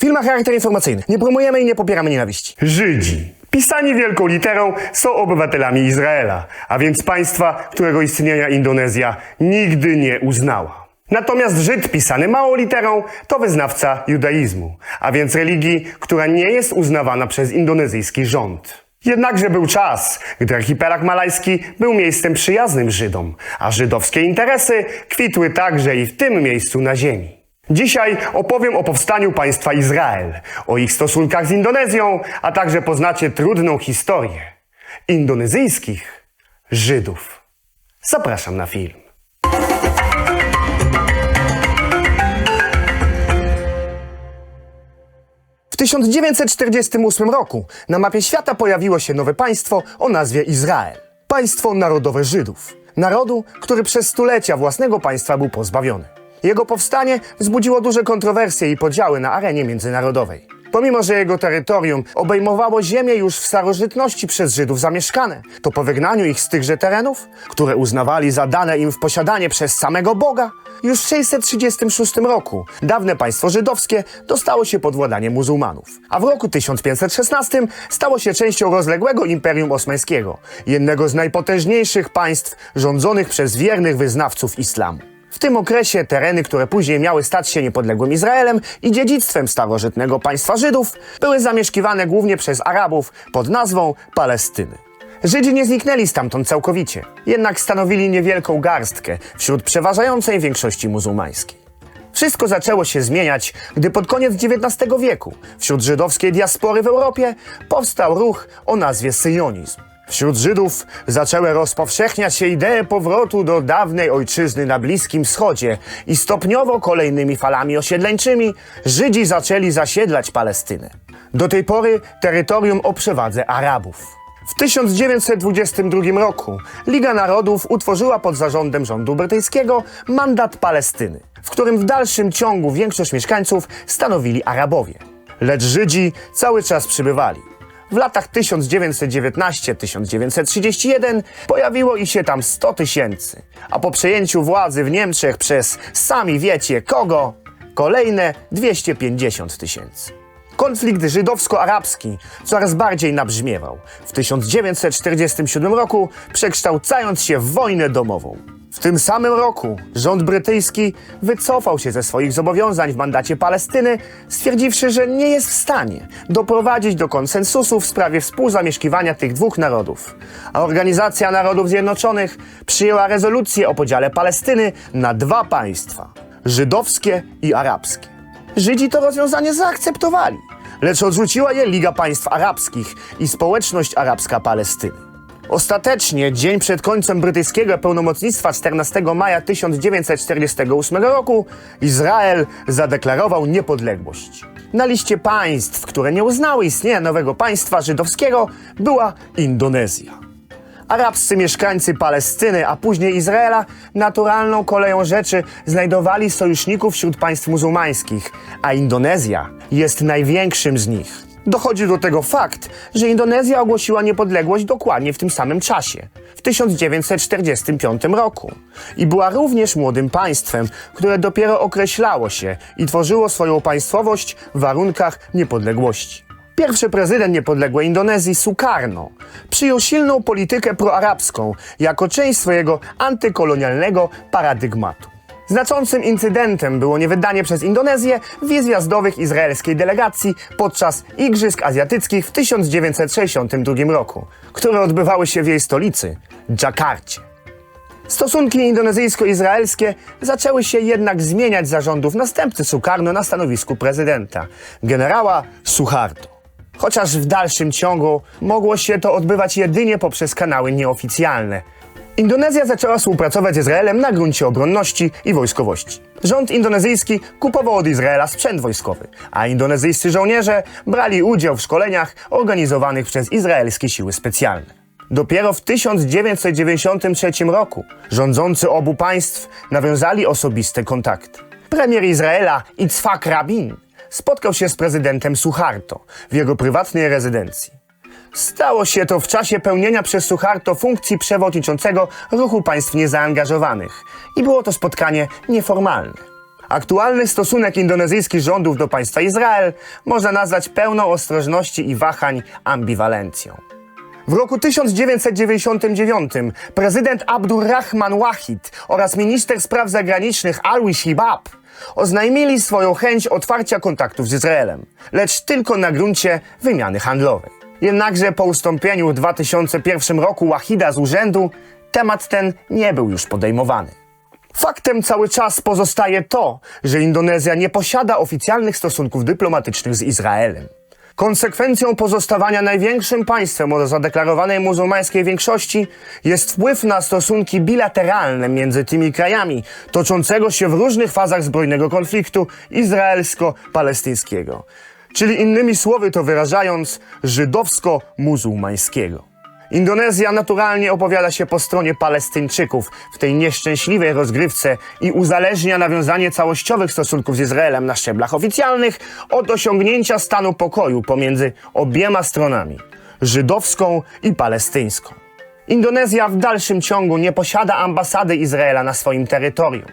Film ma charakter informacyjny. Nie promujemy i nie popieramy nienawiści. Żydzi. Pisani wielką literą są obywatelami Izraela, a więc państwa, którego istnienia Indonezja nigdy nie uznała. Natomiast Żyd pisany małą literą to wyznawca judaizmu, a więc religii, która nie jest uznawana przez indonezyjski rząd. Jednakże był czas, gdy archipelag malajski był miejscem przyjaznym Żydom, a żydowskie interesy kwitły także i w tym miejscu na ziemi. Dzisiaj opowiem o powstaniu państwa Izrael, o ich stosunkach z Indonezją, a także poznacie trudną historię indonezyjskich Żydów. Zapraszam na film. W 1948 roku na mapie świata pojawiło się nowe państwo o nazwie Izrael. Państwo narodowe Żydów. Narodu, który przez stulecia własnego państwa był pozbawiony. Jego powstanie wzbudziło duże kontrowersje i podziały na arenie międzynarodowej. Pomimo, że jego terytorium obejmowało ziemię już w starożytności przez Żydów zamieszkane, to po wygnaniu ich z tychże terenów, które uznawali za dane im w posiadanie przez samego Boga, już w 636 roku dawne państwo żydowskie dostało się pod władanie muzułmanów, a w roku 1516 stało się częścią rozległego Imperium Osmańskiego, jednego z najpotężniejszych państw rządzonych przez wiernych wyznawców islamu. W tym okresie tereny, które później miały stać się niepodległym Izraelem i dziedzictwem starożytnego państwa Żydów, były zamieszkiwane głównie przez Arabów pod nazwą Palestyny. Żydzi nie zniknęli stamtąd całkowicie, jednak stanowili niewielką garstkę wśród przeważającej większości muzułmańskiej. Wszystko zaczęło się zmieniać, gdy pod koniec XIX wieku wśród żydowskiej diaspory w Europie powstał ruch o nazwie syjonizm. Wśród Żydów zaczęły rozpowszechniać się idee powrotu do dawnej ojczyzny na Bliskim Wschodzie i stopniowo kolejnymi falami osiedleńczymi Żydzi zaczęli zasiedlać Palestynę. Do tej pory terytorium o przewadze Arabów. W 1922 roku Liga Narodów utworzyła pod zarządem rządu brytyjskiego mandat Palestyny, w którym w dalszym ciągu większość mieszkańców stanowili Arabowie. Lecz Żydzi cały czas przybywali. W latach 1919-1931 pojawiło ich się tam 100 tysięcy, a po przejęciu władzy w Niemczech przez sami wiecie kogo, kolejne 250 tysięcy. Konflikt żydowsko-arabski coraz bardziej nabrzmiewał, w 1947 roku przekształcając się w wojnę domową. W tym samym roku rząd brytyjski wycofał się ze swoich zobowiązań w mandacie Palestyny, stwierdziwszy, że nie jest w stanie doprowadzić do konsensusu w sprawie współzamieszkiwania tych dwóch narodów. A Organizacja Narodów Zjednoczonych przyjęła rezolucję o podziale Palestyny na dwa państwa żydowskie i arabskie. Żydzi to rozwiązanie zaakceptowali, lecz odrzuciła je Liga Państw Arabskich i społeczność arabska Palestyny. Ostatecznie, dzień przed końcem brytyjskiego pełnomocnictwa 14 maja 1948 roku, Izrael zadeklarował niepodległość. Na liście państw, które nie uznały istnienia nowego państwa żydowskiego, była Indonezja. Arabscy mieszkańcy Palestyny, a później Izraela, naturalną koleją rzeczy znajdowali sojuszników wśród państw muzułmańskich, a Indonezja jest największym z nich. Dochodzi do tego fakt, że Indonezja ogłosiła niepodległość dokładnie w tym samym czasie, w 1945 roku, i była również młodym państwem, które dopiero określało się i tworzyło swoją państwowość w warunkach niepodległości. Pierwszy prezydent niepodległej Indonezji, Sukarno, przyjął silną politykę proarabską jako część swojego antykolonialnego paradygmatu. Znaczącym incydentem było niewydanie przez Indonezję wiz wjazdowych izraelskiej delegacji podczas Igrzysk Azjatyckich w 1962 roku, które odbywały się w jej stolicy, Dżakarcie. Stosunki indonezyjsko-izraelskie zaczęły się jednak zmieniać za rządów następcy Sukarno na stanowisku prezydenta, generała Suharto. Chociaż w dalszym ciągu mogło się to odbywać jedynie poprzez kanały nieoficjalne. Indonezja zaczęła współpracować z Izraelem na gruncie obronności i wojskowości. Rząd indonezyjski kupował od Izraela sprzęt wojskowy, a indonezyjscy żołnierze brali udział w szkoleniach organizowanych przez izraelskie siły specjalne. Dopiero w 1993 roku rządzący obu państw nawiązali osobiste kontakty. Premier Izraela Itzhak Rabin spotkał się z prezydentem Suharto w jego prywatnej rezydencji. Stało się to w czasie pełnienia przez Suharto funkcji przewodniczącego ruchu państw niezaangażowanych i było to spotkanie nieformalne. Aktualny stosunek indonezyjskich rządów do państwa Izrael można nazwać pełną ostrożności i wahań ambiwalencją. W roku 1999 prezydent Abdurrahman Wahid oraz minister spraw zagranicznych Alwi Shibab oznajmili swoją chęć otwarcia kontaktów z Izraelem, lecz tylko na gruncie wymiany handlowej. Jednakże po ustąpieniu w 2001 roku Wahida z urzędu temat ten nie był już podejmowany. Faktem cały czas pozostaje to, że Indonezja nie posiada oficjalnych stosunków dyplomatycznych z Izraelem. Konsekwencją pozostawania największym państwem o zadeklarowanej muzułmańskiej większości jest wpływ na stosunki bilateralne między tymi krajami, toczącego się w różnych fazach zbrojnego konfliktu izraelsko-palestyńskiego. Czyli innymi słowy to wyrażając, żydowsko-muzułmańskiego. Indonezja naturalnie opowiada się po stronie Palestyńczyków w tej nieszczęśliwej rozgrywce i uzależnia nawiązanie całościowych stosunków z Izraelem na szczeblach oficjalnych od osiągnięcia stanu pokoju pomiędzy obiema stronami żydowską i palestyńską. Indonezja w dalszym ciągu nie posiada ambasady Izraela na swoim terytorium.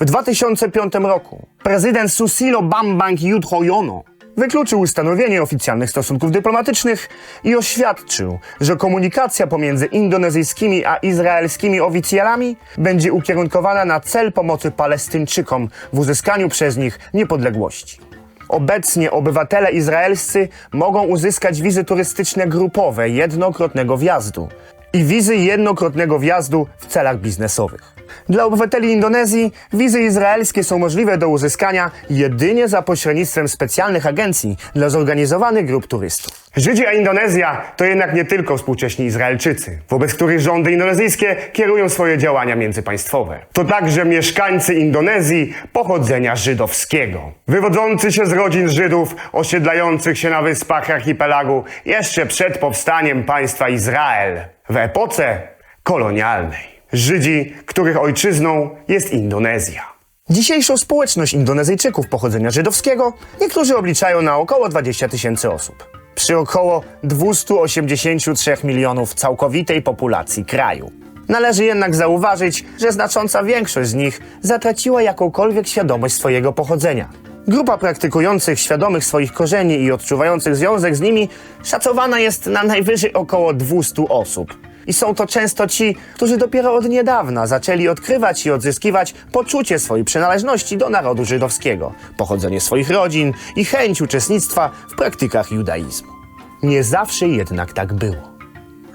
W 2005 roku prezydent Susilo Bambang Yudhoyono wykluczył ustanowienie oficjalnych stosunków dyplomatycznych i oświadczył, że komunikacja pomiędzy indonezyjskimi a izraelskimi oficjalami będzie ukierunkowana na cel pomocy Palestyńczykom w uzyskaniu przez nich niepodległości. Obecnie obywatele izraelscy mogą uzyskać wizy turystyczne grupowe jednokrotnego wjazdu i wizy jednokrotnego wjazdu w celach biznesowych. Dla obywateli Indonezji wizy izraelskie są możliwe do uzyskania jedynie za pośrednictwem specjalnych agencji dla zorganizowanych grup turystów. Żydzi a Indonezja to jednak nie tylko współcześni Izraelczycy, wobec których rządy indonezyjskie kierują swoje działania międzypaństwowe. To także mieszkańcy Indonezji pochodzenia żydowskiego, wywodzący się z rodzin Żydów osiedlających się na wyspach archipelagu jeszcze przed powstaniem państwa Izrael w epoce kolonialnej. Żydzi, których ojczyzną jest Indonezja. Dzisiejszą społeczność Indonezyjczyków pochodzenia żydowskiego niektórzy obliczają na około 20 tysięcy osób. Przy około 283 milionów całkowitej populacji kraju. Należy jednak zauważyć, że znacząca większość z nich zatraciła jakąkolwiek świadomość swojego pochodzenia. Grupa praktykujących świadomych swoich korzeni i odczuwających związek z nimi szacowana jest na najwyżej około 200 osób. I są to często ci, którzy dopiero od niedawna zaczęli odkrywać i odzyskiwać poczucie swojej przynależności do narodu żydowskiego, pochodzenie swoich rodzin i chęć uczestnictwa w praktykach judaizmu. Nie zawsze jednak tak było.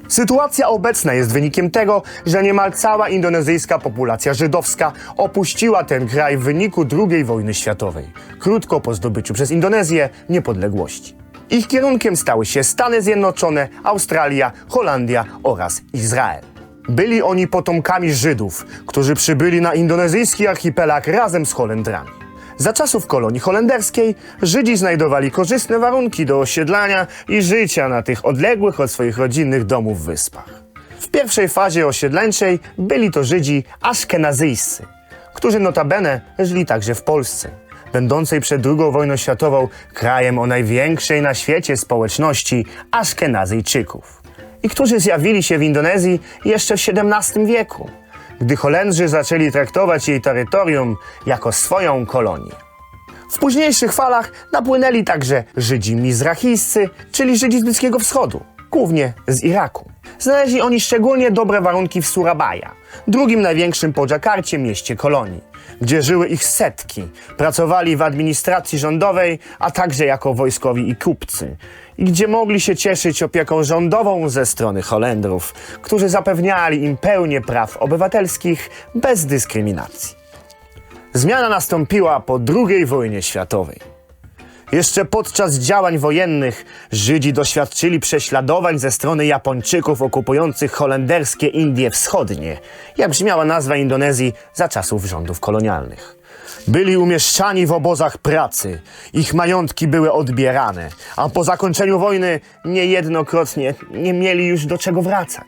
Sytuacja obecna jest wynikiem tego, że niemal cała indonezyjska populacja żydowska opuściła ten kraj w wyniku II wojny światowej, krótko po zdobyciu przez Indonezję niepodległości. Ich kierunkiem stały się Stany Zjednoczone, Australia, Holandia oraz Izrael. Byli oni potomkami Żydów, którzy przybyli na indonezyjski archipelag razem z Holendrami. Za czasów kolonii holenderskiej Żydzi znajdowali korzystne warunki do osiedlania i życia na tych odległych od swoich rodzinnych domów wyspach. W pierwszej fazie osiedleńczej byli to Żydzi aszkenazyjscy, którzy notabene żyli także w Polsce, będącej przed II wojną światową krajem o największej na świecie społeczności Aszkenazyjczyków i którzy zjawili się w Indonezji jeszcze w XVII wieku, gdy Holendrzy zaczęli traktować jej terytorium jako swoją kolonię. W późniejszych falach napłynęli także Żydzi mizrachijscy, czyli Żydzi z Bliskiego Wschodu, głównie z Iraku. Znaleźli oni szczególnie dobre warunki w Surabaya, drugim największym po Dżakarcie mieście kolonii, gdzie żyły ich setki, pracowali w administracji rządowej, a także jako wojskowi i kupcy, i gdzie mogli się cieszyć opieką rządową ze strony Holendrów, którzy zapewniali im pełnię praw obywatelskich bez dyskryminacji. Zmiana nastąpiła po II wojnie światowej. Jeszcze podczas działań wojennych Żydzi doświadczyli prześladowań ze strony Japończyków okupujących holenderskie Indie Wschodnie, jak brzmiała nazwa Indonezji za czasów rządów kolonialnych. Byli umieszczani w obozach pracy, ich majątki były odbierane, a po zakończeniu wojny niejednokrotnie nie mieli już do czego wracać.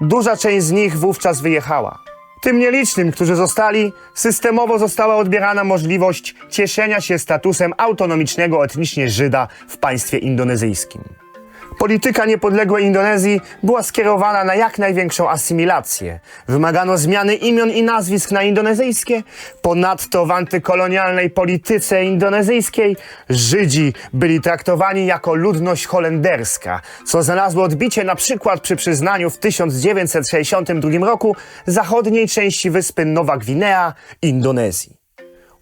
Duża część z nich wówczas wyjechała. Tym nielicznym, którzy zostali, systemowo została odbierana możliwość cieszenia się statusem autonomicznego etnicznie Żyda w państwie indonezyjskim. Polityka niepodległej Indonezji była skierowana na jak największą asymilację. Wymagano zmiany imion i nazwisk na indonezyjskie. Ponadto w antykolonialnej polityce indonezyjskiej Żydzi byli traktowani jako ludność holenderska, co znalazło odbicie na przykład przy przyznaniu w 1962 roku zachodniej części wyspy Nowa Gwinea Indonezji.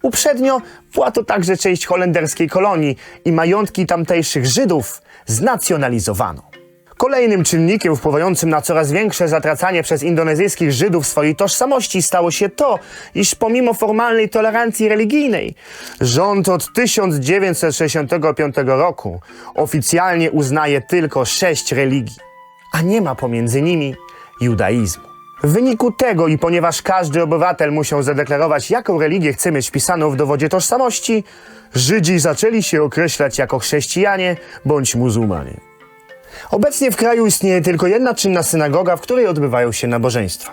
Uprzednio była to także część holenderskiej kolonii i majątki tamtejszych Żydów znacjonalizowano. Kolejnym czynnikiem wpływającym na coraz większe zatracanie przez indonezyjskich Żydów swojej tożsamości stało się to, iż pomimo formalnej tolerancji religijnej, rząd od 1965 roku oficjalnie uznaje tylko sześć religii, a nie ma pomiędzy nimi judaizmu. W wyniku tego i ponieważ każdy obywatel musiał zadeklarować, jaką religię chce mieć wpisaną w dowodzie tożsamości, Żydzi zaczęli się określać jako chrześcijanie bądź muzułmanie. Obecnie w kraju istnieje tylko jedna czynna synagoga, w której odbywają się nabożeństwa.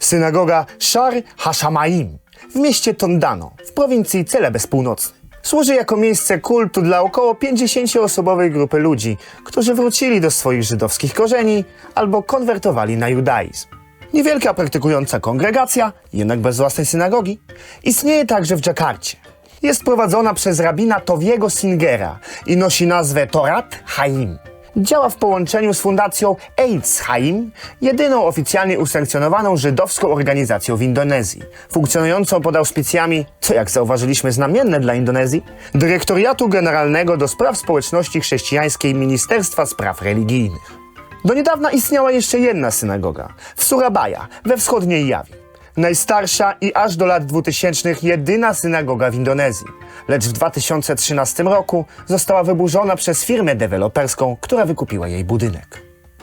Synagoga Shar Hashamaim w mieście Tondano w prowincji Celebes Północnej. Służy jako miejsce kultu dla około 50-osobowej grupy ludzi, którzy wrócili do swoich żydowskich korzeni albo konwertowali na judaizm. Niewielka praktykująca kongregacja, jednak bez własnej synagogi, istnieje także w Dżakarcie. Jest prowadzona przez rabina Towiego Singera i nosi nazwę Torat Haim. Działa w połączeniu z fundacją AIDS Haim, jedyną oficjalnie usankcjonowaną żydowską organizacją w Indonezji, funkcjonującą pod auspicjami, co jak zauważyliśmy znamienne dla Indonezji, Dyrektoriatu Generalnego do Spraw Społeczności Chrześcijańskiej Ministerstwa Spraw Religijnych. Do niedawna istniała jeszcze jedna synagoga w Surabaya, we wschodniej Jawie. Najstarsza i aż do lat 2000 jedyna synagoga w Indonezji. Lecz w 2013 roku została wyburzona przez firmę deweloperską, która wykupiła jej budynek.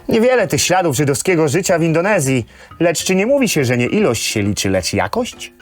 Niewiele tych śladów żydowskiego życia w Indonezji, lecz czy nie mówi się, że nie ilość się liczy, lecz jakość?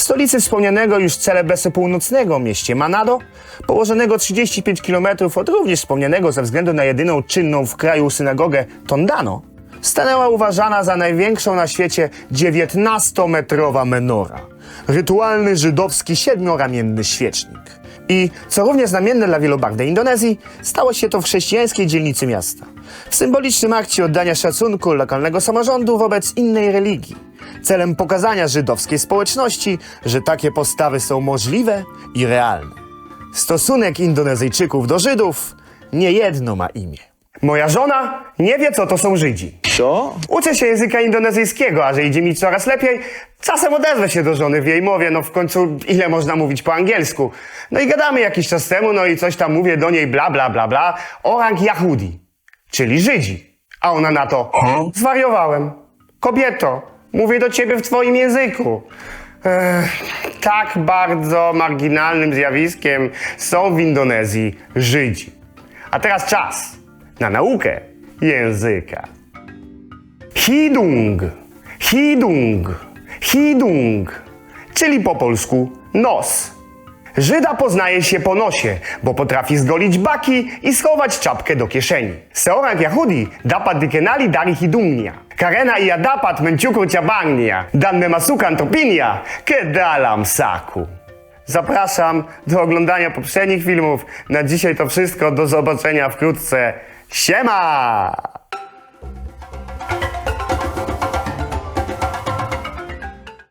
W stolicy wspomnianego już Celebesu Północnego, mieście Manado, położonego 35 km od również wspomnianego ze względu na jedyną czynną w kraju synagogę Tondano, stanęła uważana za największą na świecie 19-metrowa menora. Rytualny żydowski siedmioramienny świecznik. I, co równie znamienne dla wielobarwnej Indonezji, stało się to w chrześcijańskiej dzielnicy miasta. W symbolicznym akcie oddania szacunku lokalnego samorządu wobec innej religii. Celem pokazania żydowskiej społeczności, że takie postawy są możliwe i realne. Stosunek Indonezyjczyków do Żydów niejedno ma imię. Moja żona nie wie, co to są Żydzi. Co? Uczę się języka indonezyjskiego, a że idzie mi coraz lepiej, czasem odezwę się do żony w jej mowie, no w końcu ile można mówić po angielsku. No i gadamy jakiś czas temu, no i coś tam mówię do niej bla bla bla bla, orang Yahudi, czyli Żydzi. A ona na to, zwariowałem. Kobieto, mówię do ciebie w twoim języku. Ech, tak bardzo marginalnym zjawiskiem są w Indonezji Żydzi. A teraz czas na naukę języka. Hidung, hidung, hidung, czyli po polsku nos. Żyda poznaje się po nosie, bo potrafi zgolić baki i schować czapkę do kieszeni. Seorang Yahudi dapat dikenali dari hidungnya. Karena ia dapat menciukur cabangnya dan memasukan topinia ke dalam saku. Zapraszam do oglądania poprzednich filmów. Na dzisiaj to wszystko. Do zobaczenia wkrótce. Siema!